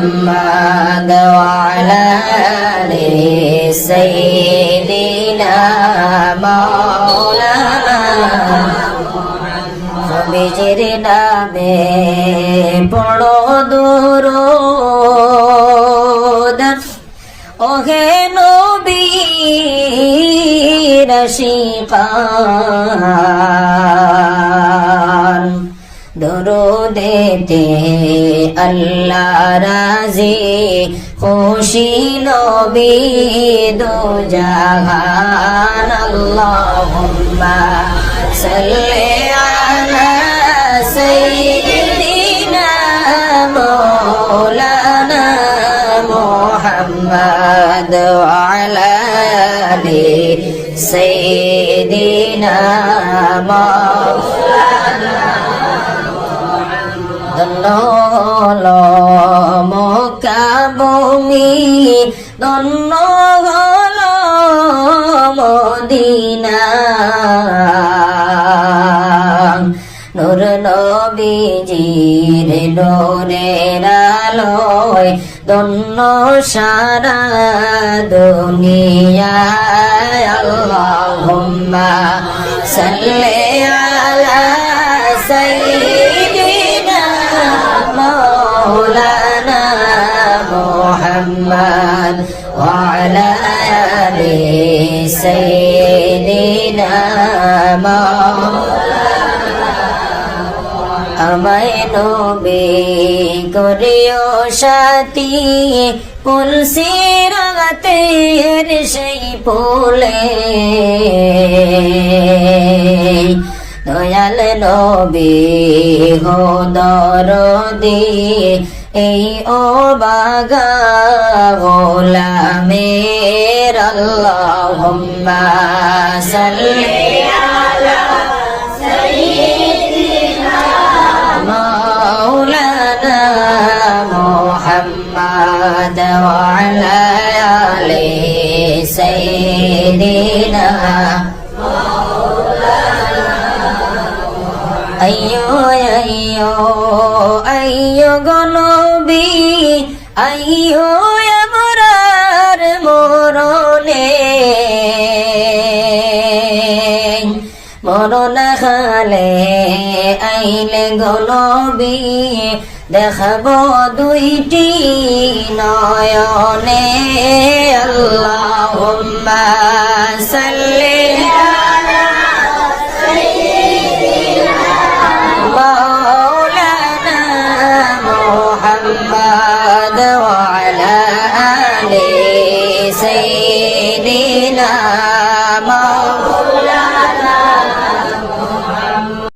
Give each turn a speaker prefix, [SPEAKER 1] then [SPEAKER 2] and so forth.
[SPEAKER 1] محمد وعلى آل سيدنا مولانا বিজির নামে বড় দূর ওহে নবী রশিকান দরুদেতে আল্লাহ রাজি। খুশি নবী দো জাহান, আল্লাহুম্মা সাল্লি আলা সাইয়্যিদিনা মাওলানা মুহাম্মদ আলা আলি সাইয়্যিদিনা মাওলানা দন্নল মকাবমি দন্ন গল মদিনা। নূর নবীজির নূরের আলোয় দন্ন সারা দুনিয়ায় আল্লাহুম্মা সাল্লি مولانا محمد وعلى آل سيدنا আমায় নবে করিও সাথী পুলসি রাতের সেই ফুলে দয়াল নবী হো দরদি, এই ও বাগা গোলামের আল্লাহুম্মা সাল্লি আলা সাইয়্যিদিনা মাওলানা মুহাম্মাদ ওয়া আলা আইয়ো আইয়ো আইয়ো গনবি আইয়ো আমরার মরণে। মরণ খালে আইলে গনবি দেখাব দুইটি নয়নে। আল্লাহুম্মা সাল্লি